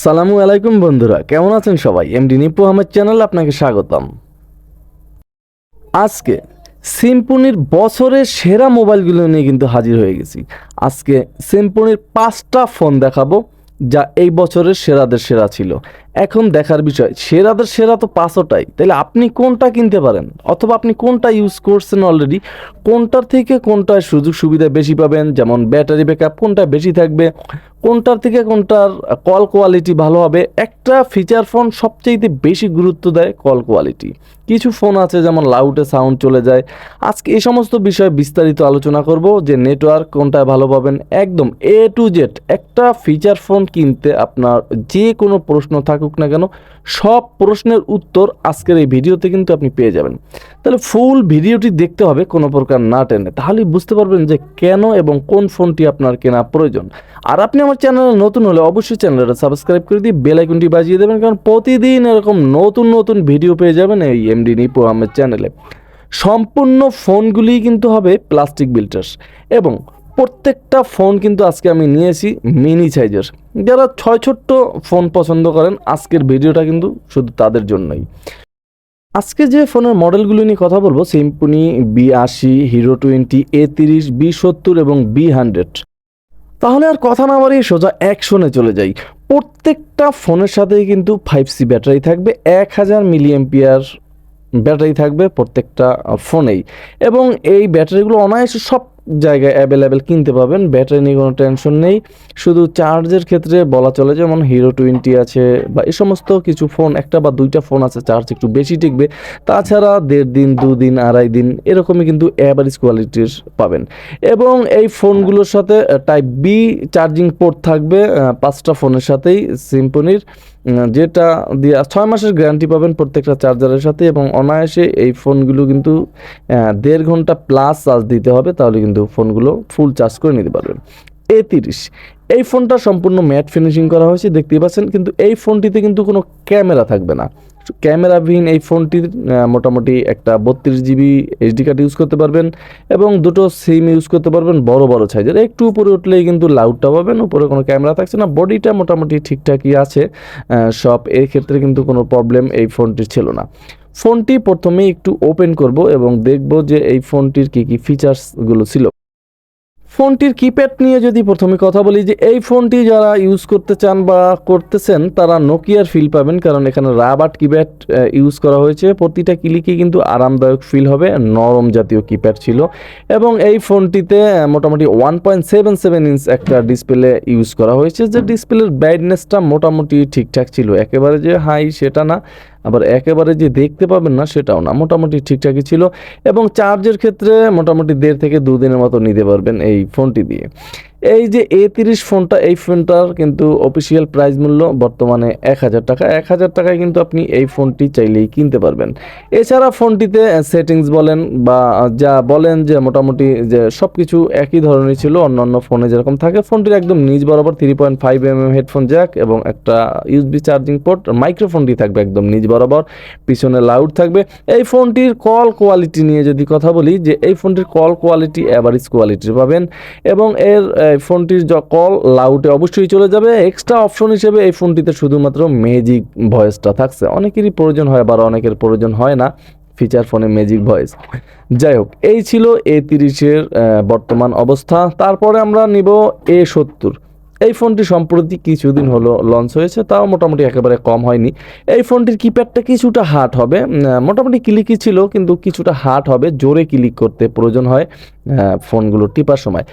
সালামু আলাইকুম বন্ধুরা, কেমন আছেন সবাই? এমডি নিপু আমার চ্যানেল আপনাকে স্বাগতম। আজকে সিম্পনির বছরের সেরা মোবাইলগুলো নিয়ে কিন্তু হাজির হয়ে গেছি। আজকে সিম্পনির পাঁচটা ফোন দেখাবো, যা এই বছরের সেরাদের সেরা ছিল। এখন দেখার বিষয় সেরাদের সেরা তো পাঁচটাই। তাহলে আপনি কোনটা কিনতে পারেন? অথবা আপনি কোনটা ইউজ করছেন অলরেডি কোনটার থেকে কোনটার সুযোগ সুবিধা বেশি পাবেন? যেমন ব্যাটারি ব্যাকআপ কোনটা বেশি থাকবে? কোনটার থেকে কোনটার কল কোয়ালিটি ভালো হবে? একটা ফিচার ফোন সবচেয়ে বেশি গুরুত্ব দেয় কল কোয়ালিটি কিছু ফোন আছে যেমন লাউডে সাউন্ড চলে যায়। আজকে এই সমস্ত বিষয়ে বিস্তারিত আলোচনা করব যে নেটওয়ার্ক কোনটায় ভালো পাবেন। একদম এ টু জেড একটা ফিচার ফোন কিনতে আপনার যে কোনো প্রশ্ন থাকুক না কেন, সব প্রশ্নের উত্তর আজকের এই ভিডিওতে কিন্তু আপনি পেয়ে যাবেন। তাহলে ফুল ভিডিওটি দেখতে হবে, কোনো প্রকার না টেনে। তাহলেই বুঝতে পারবেন যে কেন এবং কোন ফোনটি আপনার কেনা প্রয়োজন। আর আপনি আমার চ্যানেলে নতুন হলে অবশ্যই চ্যানেলটা সাবস্ক্রাইব করে দিয়ে বেল আইকনটি বাজিয়ে দেবেন, কারণ প্রতিদিন এরকম নতুন নতুন ভিডিও পেয়ে যাবেন এই এমডি নিপু আহমেদ চ্যানেলে। সম্পূর্ণ ফোনগুলি কিন্তু হবে প্লাস্টিক বিল্টার্স এবং প্রত্যেকটা ফোন কিন্তু আজকে আমি নিয়েছি মিনি সাইজের। যারা ছয় ছোট্ট ফোন পছন্দ করেন, আজকের ভিডিওটা কিন্তু শুধু তাদের জন্যই। আজকে যে ফোনের মডেলগুলো নিয়ে কথা বলব সিম্পনি বি আশি হিরো টোয়েন্টি এ তিরিশ বি সত্তর এবং বি হান্ড্রেড তাহলে আর কথা না বাড়িয়ে সোজা অ্যাকশনে চলে যাই। প্রত্যেকটা ফোনের সাথেই কিন্তু ফাইভ সি ব্যাটারি থাকবে, এক হাজার মিলিএমপিয়ার ব্যাটারি থাকবে প্রত্যেকটা ফোনেই। এবং এই ব্যাটারিগুলো অনায়াসে সব জায়গায় অ্যাভেলেবেল কিনতে পাবেন। ব্যাটারি নিয়ে কোনো টেনশন নেই। শুধু চার্জের ক্ষেত্রে বলা চলে যেমন হিরো টোয়েন্টি আছে বা এই সমস্ত কিছু ফোন একটা বা দুইটা ফোন আছে চার্জ একটু বেশি টিকবে। তাছাড়া দেড় দিন দুদিন আড়াই দিন এরকমই কিন্তু অ্যাভারেজ কোয়ালিটির পাবেন। এবং এই ফোনগুলোর সাথে টাইপ বি চার্জিং পোর্ট থাকবে পাঁচটা ফোনের সাথেই সিম্পনির যেটা দিয়ে ছয় মাসের গ্যারান্টি পাবেন প্রত্যেকটা চার্জারের সাথে এবং অনায়াসে এই ফোনগুলো কিন্তু দেড় ঘণ্টা প্লাস চার্জ দিতে হবে, তাহলে কিন্তু ফোনগুলো ফুল চার্জ করে নিতে পারবেন। এ তিরিশ, এই ফোনটা সম্পূর্ণ ম্যাট ফিনিশিং করা হয়েছে, দেখতেই পাচ্ছেন, কিন্তু এই ফোনটিতে কিন্তু কোনো ক্যামেরা থাকবে না। ক্যামেরাবিহীন এই ফোনটির মোটামুটি একটা বত্রিশ জিবি এইচডি কার্ড ইউজ করতে পারবেন এবং দুটো সিম ইউজ করতে পারবেন বড় বড় সাইজের একটু উপরে উঠলেই কিন্তু লাউডটা পাবেন, উপরে কোনো ক্যামেরা থাকছে না, বডিটা মোটামুটি ঠিকঠাকই আছে সব এর ক্ষেত্রে কিন্তু কোনো প্রবলেম এই ফোনটির ছিল না। ফোনটি প্রথমেই একটু ওপেন করব এবং দেখব যে এই ফোনটির কী কী ফিচার্সগুলো ছিল। ফোনটির কিপ্যাড নিয়ে যদি প্রথমে কথা বলি যে এই ফোনটি যারা ইউজ করতে চান বা করতেছেন, তারা নোকিয়ার ফিল পাবেন। কারণ এখানে রাবার্ট কিপ্যাড ইউজ করা হয়েছে। প্রতিটা ক্লিকে কিন্তু আরামদায়ক ফিল হবে। নরম জাতীয় কিপ্যাড ছিল। এবং এই ফোনটিতে মোটামুটি one point seven seven inch একটা ডিসপ্লে ইউজ করা হয়েছে। যে ডিসপ্লের ব্রাইটনেসটা মোটামুটি ঠিকঠাক ছিল। একেবারে যে হাই সেটা না। আবার একেবারে যে দেখতে পাবেন না সেটাও না, মোটামুটি ঠিকঠাকই ছিল এবং চার্জের ক্ষেত্রে মোটামুটি দেড় থেকে দুদিনের মতো নিতে পারবেন এই ফোনটি দিয়ে। এই যে এ তিরিশ ফোনটা, এই ফোনটার কিন্তু অফিসিয়াল প্রাইস মূল্য বর্তমানে এক হাজার টাকা। এক হাজার টাকায় কিন্তু আপনি এই ফোনটি চাইলেই কিনতে পারবেন। এছাড়া ফোনটিতে সেটিংস বলেন বা যা বলেন যে মোটামুটি যে সব কিছু একই ধরনের ছিল, অন্যান্য ফোনে যেরকম থাকে, ফোনটির একদম নিজ বরাবর three point five M M headphone jack এবং একটা ইউএসবি চার্জিং পোর্ট মাইক্রোফোনটি থাকবে একদম নিজ বরাবর, পিছনে লাউড থাকবে। এই ফোনটির কল কোয়ালিটি নিয়ে যদি কথা বলি, যে এই ফোনটির কল কোয়ালিটি অ্যাভারেজ কোয়ালিটির পাবেন এবং এর ফোনটির য কল লাউটে অবশ্যই চলে যাবে। এক্সট্রা অপশন হিসেবে এই ফোনটিতে শুধুমাত্র ম্যাজিক ভয়েসটা থাকছে। অনেকেরই প্রয়োজন হয় আবার অনেকের প্রয়োজন হয় না ফিচার ফোনে ম্যাজিক ভয়েস। যাই হোক, এই ছিল এ তিরিশের বর্তমান অবস্থা। তারপরে আমরা নিব এ সত্তর। এই ফোনটি সম্প্রতি কিছুদিন হলো লঞ্চ হয়েছে, তাও মোটামুটি একেবারে কম হয়নি। এই ফোনটির কিপ্যাডটা কিছুটা হার্ড হবে মোটামুটি ক্লিকই ছিল, কিন্তু কিছুটা হার্ড হবে, জোরে ক্লিক করতে প্রয়োজন হয় ফোনগুলো টিপার সময়।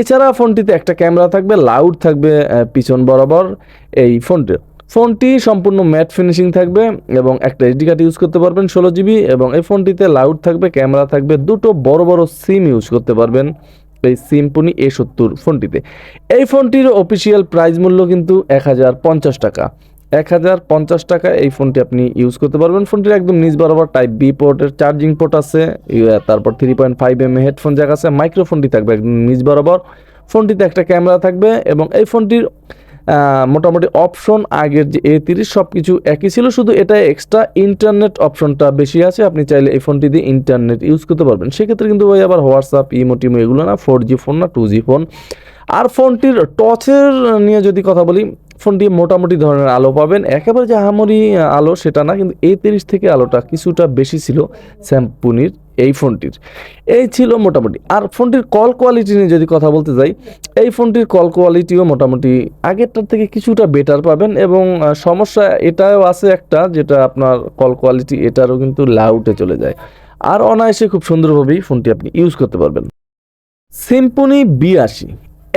এছাড়া ফোনটিতে একটা ক্যামেরা থাকবে লাউড থাকবে পিছন বরাবর এই ফোনটি ফোনটি সম্পূর্ণ ম্যাট ফিনিশিং থাকবে এবং একটা এইচডি কার্ড ইউজ করতে পারবেন ষোলো জিবি এবং এই ফোনটিতে লাউড থাকবে, ক্যামেরা থাকবে, দুটো বড় বড় সিম ইউজ করতে পারবেন। এই সিম্পনি এ সত্তর ফোনটিতে। এই ফোনটির অফিসিয়াল প্রাইস মূল্য কিন্তু এক হাজার পঞ্চাশ টাকা। এক হাজার পঞ্চাশ টাকা এই ফোনটি আপনি ইউজ করতে পারবেন। ফোনটির একদম নিজ বরাবর টাইপ বি পোর্টের চার্জিং পোর্ট আছে তারপর three point five M headphone jack আছে মাইক্রোফোনটি থাকবে একদম নিজ বরাবর। ফোনটিতে একটা ক্যামেরা থাকবে এবং এই ফোনটির মোটামুটি অপশন আগের যে এ তিরিশ সব কিছু একই ছিল, শুধু এটা এক্সট্রা ইন্টারনেট অপশনটা বেশি আছে। আপনি চাইলে এই ফোনটি দিয়ে ইন্টারনেট ইউজ করতে পারবেন। সেক্ষেত্রে কিন্তু ওই আবার হোয়াটসঅ্যাপ ইমো টিমো এগুলো না ফোর জি ফোন না টু জি ফোন আর ফোনটির টচের নিয়ে যদি কথা বলি ফোনটি মোটামুটি ধরনের আলো পাবেন। একেবারে যে আহামরি আলো সেটা না, কিন্তু এই তিরিশ থেকে আলোটা কিছুটা বেশি ছিল স্যামপুনির এই ফোনটির। এই ছিল মোটামুটি। আর ফোনটির কল কোয়ালিটি নিয়ে যদি কথা বলতে যাই, এই ফোনটির কল কোয়ালিটিও মোটামুটি আগেরটার থেকে কিছুটা বেটার পাবেন এবং সমস্যা এটাও আছে একটা, যেটা আপনার কল কোয়ালিটি এটারও কিন্তু লাউটে চলে যায়। আর অনায়াসে খুব সুন্দরভাবেই ফোনটি আপনি ইউজ করতে পারবেন। সিম্পনি বিয়াশি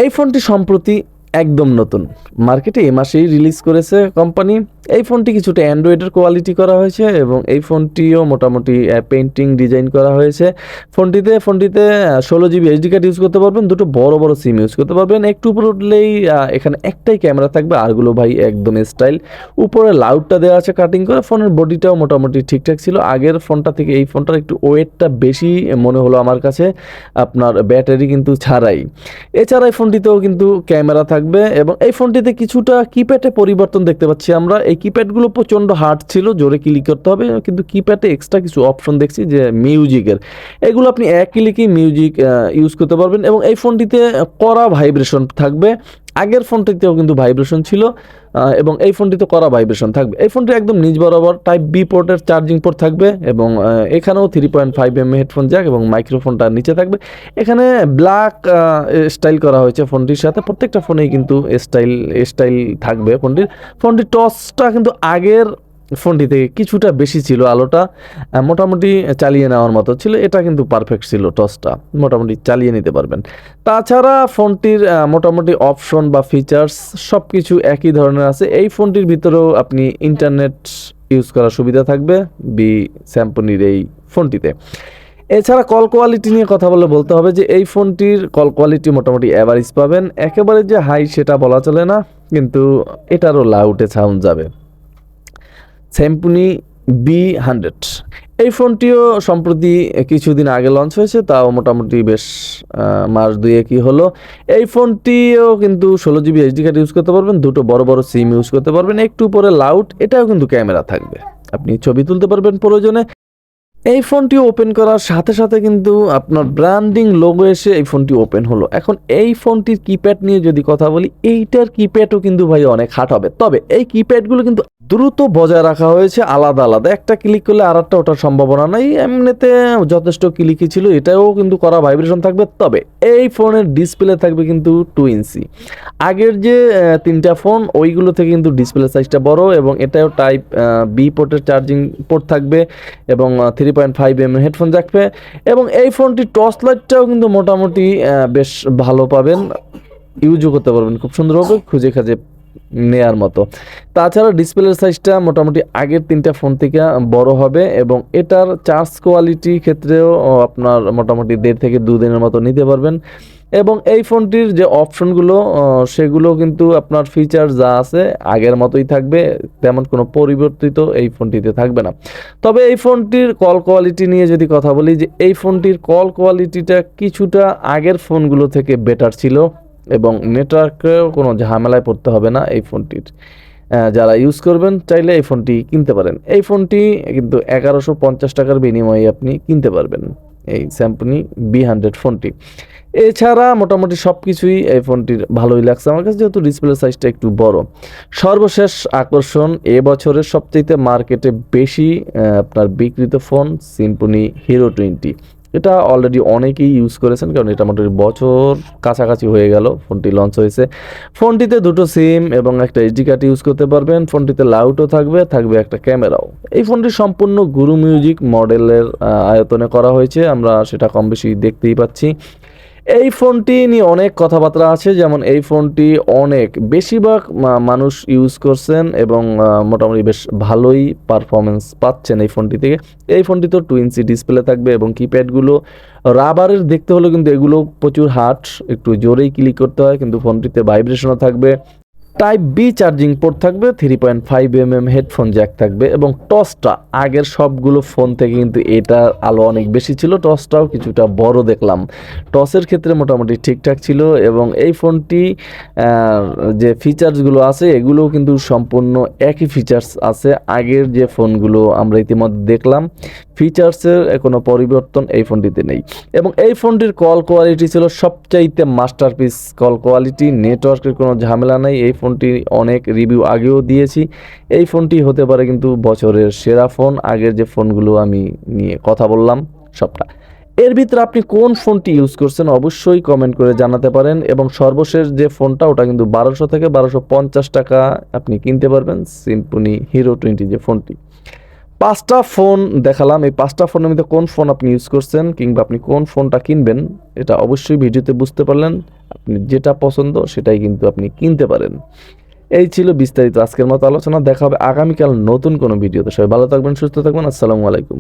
এই ফোনটি সম্প্রতি একদম নতুন। মার্কেটে এ মাসেই রিলিজ করেছে কোম্পানি এই ফোনটি কিছুটা অ্যান্ড্রয়েডের কোয়ালিটি করা হয়েছে এবং এই ফোনটিও মোটামুটি পেন্টিং ডিজাইন করা হয়েছে। ফোনটিতে ফোনটিতে ষোলো জিবি এইচডি কার্ড ইউজ করতে পারবেন, দুটো বড় বড় সিম ইউজ করতে পারবেন। একটু উপরে উঠলেই এখানে একটাই ক্যামেরা থাকবে, আরগুলো ভাই একদম স্টাইল উপরে লাউডটা দেওয়া আছে কাটিং করে, ফোনের বডিটাও মোটামুটি ঠিকঠাক ছিল। আগের ফোনটা থেকে এই ফোনটার একটু ওয়েটটা বেশি মনে হলো আমার কাছে। আপনার ব্যাটারি কিন্তু ছাড়াই। এছাড়া এই ফোনটিতেও কিন্তু ক্যামেরা থাকবে। এবং এই ফোনটিতে কিছুটা কিপ্যাডে পরিবর্তন দেখতে পাচ্ছি আমরা। এই কিপ্যাডগুলো প্রচণ্ড হার্ড ছিল, জোরে ক্লিক করতে হবে, কিন্তু কিপ্যাডে এক্সট্রা কিছু অপশন দেখছি যে মিউজিকের এগুলো আপনি এক ক্লিকই মিউজিক ইউজ করতে পারবেন এবং এই ফোনটিতে কড়া ভাইব্রেশন থাকবে। আগের ফোনটিতেও কিন্তু ভাইব্রেশন ছিল এবং এই ফোনটিতে করা ভাইব্রেশন থাকবে। এই ফোনটি একদম নিজ বরাবর টাইপ বি পোর্টের চার্জিং পোর্ট থাকবে এবং এখানেও three point five M headphone jack এবং মাইক্রোফোনটা নিচে থাকবে। এখানে ব্ল্যাক স্টাইল করা হয়েছে ফোনটির সাথে। প্রত্যেকটা ফোনেই কিন্তু স্টাইল স্টাইল থাকবে ফোনটির। ফোনটির টসটা কিন্তু আগের ফোনটি থেকে কিছুটা বেশি ছিল আলোটা মোটামুটি চালিয়ে নেওয়ার মতো ছিল। এটা কিন্তু পারফেক্ট ছিল টসটা, মোটামুটি চালিয়ে নিতে পারবেন। তাছাড়া ফোনটির মোটামুটি অপশন বা ফিচার্স সব কিছু একই ধরনের আছে। এই ফোনটির ভিতরেও আপনি ইন্টারনেট ইউজ করার সুবিধা থাকবে বি স্যাম্পনির এই ফোনটিতে। এছাড়া কল কোয়ালিটি নিয়ে কথা বলে বলতে হবে যে, এই ফোনটির কল কোয়ালিটি মোটামুটি অ্যাভারেজ পাবেন। একেবারে যে হাই সেটা বলা চলে না, কিন্তু এটারও লাউটে সাউন্ড যাবে। স্যাম্পুনি বি হান্ড্রেড এই ফোনটিও সম্প্রতি কিছুদিন আগে লঞ্চ হয়েছে, তাও মোটামুটি বেশ মাস দুয়ে কি হলো। এই ফোনটিও কিন্তু ষোলো জিবি এইচডি কার্ড ইউজ করতে পারবেন, দুটো বড় বড় সিম ইউজ করতে পারবেন, একটু পরে লাউড এটাও কিন্তু ক্যামেরা থাকবে। আপনি ছবি তুলতে পারবেন প্রয়োজনে। এই ফোনটি ওপেন করার সাথে সাথে কিন্তু আপনার ব্র্যান্ডিং লোগো এসে এই ফোনটি ওপেন হলো। এখন এই ফোনটির কিপ্যাড নিয়ে যদি কথা বলি, এইটার কিপ্যাডও কিন্তু ভাই অনেক হাট হবে। তবে এই কিপ্যাডগুলো কিন্তু দ্রুত বজায় রাখা হয়েছে, আলাদা আলাদা। একটা ক্লিক করলে আর একটা ওঠার সম্ভাবনা নাই। এমনিতে যথেষ্ট ক্লিকই ছিল, এটাও কিন্তু করা ভাইব্রেশন থাকবে। তবে এই ফোনের ডিসপ্লে থাকবে কিন্তু টু ইঞ্চি আগের যে তিনটা ফোন ওইগুলো থেকে কিন্তু ডিসপ্লে সাইজটা বড় এবং এটাও টাইপ বি পোর্টের চার্জিং পোর্ট থাকবে এবং three point five M headphone রাখবে এবং এই ফোনটি টর্চ লাইটটাও কিন্তু মোটামুটি বেশ ভালো পাবেন। ইউজও করতে পারবেন। খুব সুন্দরভাবে খুঁজে খাজে নেয়ার মতো। তাছাড়া ডিসপ্লের সাইজটা মোটামুটি আগের তিনটা ফোন থেকে বড় হবে এবং এটার চার্জ কোয়ালিটি ক্ষেত্রেও আপনার মোটামুটি দেড় থেকে দু দিনের মতো নিতে পারবেন। এবং এই ফোনটির যে অপশনগুলো সেগুলো কিন্তু আপনার ফিচার যা আছে আগের মতোই থাকবে, তেমন কোনো পরিবর্তিত এই ফোনটিতে থাকবে না। তবে এই ফোনটির কল কোয়ালিটি নিয়ে যদি কথা বলি, যে এই ফোনটির কল কোয়ালিটিটা কিছুটা আগের ফোনগুলো থেকে বেটার ছিল। এবং নেটওয়ার্কেও কোনো ঝামেলায় পড়তে হবে না এই ফোনটির। যারা ইউজ করবেন, চাইলে এই ফোনটি কিনতে পারেন। এই ফোনটি কিন্তু এগারোশো পঞ্চাশ টাকার বিনিময়ে আপনি কিনতে পারবেন এই স্যাম্পনি বি হান্ড্রেড ফোনটি। এছাড়া মোটামুটি সব কিছুই এই ফোনটির ভালোই লাগছে আমার কাছে, যেহেতু ডিসপ্লে সাইজটা একটু বড়। সর্বশেষ আকর্ষণ, এ বছরের সবচেয়ে মার্কেটে বেশি আপনার বিক্রিত ফোন সিম্পনি হিরো টোয়েন্টি এটা অলরেডি অনেকেই ইউজ করেছেন, কারণ এটা মোটামুটি বছর কাছাকাছি হয়ে গেল, ফোনটি লঞ্চ হয়েছে। ফোনটিতে দুটো সিম এবং একটা এইচডি কার্ড ইউজ করতে পারবেন। ফোনটিতে লাউটও থাকবে থাকবে একটা ক্যামেরাও এই ফোনটি সম্পূর্ণ গুরু মিউজিক মডেলের আয়তনে করা হয়েছে, আমরা সেটা কম বেশি দেখতেই পাচ্ছি। এই ফোনটি নিয়ে অনেক কথাবার্তা আছে, যেমন এই ফোনটি অনেক, বেশিরভাগ মানুষ ইউজ করছেন এবং মোটামুটি বেশ ভালোই পারফরমেন্স পাচ্ছেন এই ফোনটি থেকে। এই ফোনটি তো টু ইঞ্চি ডিসপ্লে থাকবে এবং কিপ্যাডগুলো রাবারের দেখতে হলে কিন্তু এগুলো প্রচুর হার্ট একটু জোরেই ক্লিক করতে হয়, কিন্তু ফোনটিতে ভাইব্রেশনও থাকবে। টাইপ বি চার্জিং পোর্ট থাকবে three point five M M headphone jack থাকবে এবং টসটা, আগের সবগুলো ফোন থেকে কিন্তু এটার আলো অনেক বেশি ছিল, টসটাও কিছুটা বড় দেখলাম। টসের ক্ষেত্রে মোটামুটি ঠিকঠাক ছিল এবং এই ফোনটি যে ফিচার্সগুলো আছে, এগুলোও কিন্তু সম্পূর্ণ একই ফিচার্স আছে। আগের যে ফোনগুলো আমরা ইতিমধ্যে দেখলাম ফিচার্সের কোনো পরিবর্তন এই ফোনটিতে নেই। এবং এই ফোনটির কল কোয়ালিটি ছিল সবচাইতে মাস্টারপিস কল কোয়ালিটি নেটওয়ার্কের কোনো ঝামেলা নেই। এই ফোনটি অনেক রিভিউ আগেও দিয়েছি। এই ফোনটি হতে পারে কিন্তু বছরের সেরা ফোন। আগের যে ফোনগুলো আমি নিয়ে কথা বললাম, সবটা। এর ভিতরে আপনি কোন ফোনটি ইউজ করছেন অবশ্যই কমেন্ট করে জানাতে পারেন এবং সর্বশেষ যে ফোনটা, ওটা কিন্তু বারোশো থেকে বারোশো পঞ্চাশ টাকা আপনি কিনতে পারবেন। সিম্পনি হিরো টোয়েন্টি যে ফোনটি। পাঁচটা ফোন দেখালাম। এই পাঁচটা ফোনের মধ্যে কোন ফোন আপনি ইউজ করছেন কিংবা আপনি কোন ফোনটা কিনবেন, এটা অবশ্যই ভিডিওতে বুঝতে পারলেন। আপনি যেটা পছন্দ সেটাই কিন্তু আপনি কিনতে পারেন। এই ছিল বিস্তারিত আজকের মতো আলোচনা। দেখা হবে আগামীকাল নতুন কোনো ভিডিওতে। সবাই ভালো থাকবেন, সুস্থ থাকবেন। আসসালামু আলাইকুম।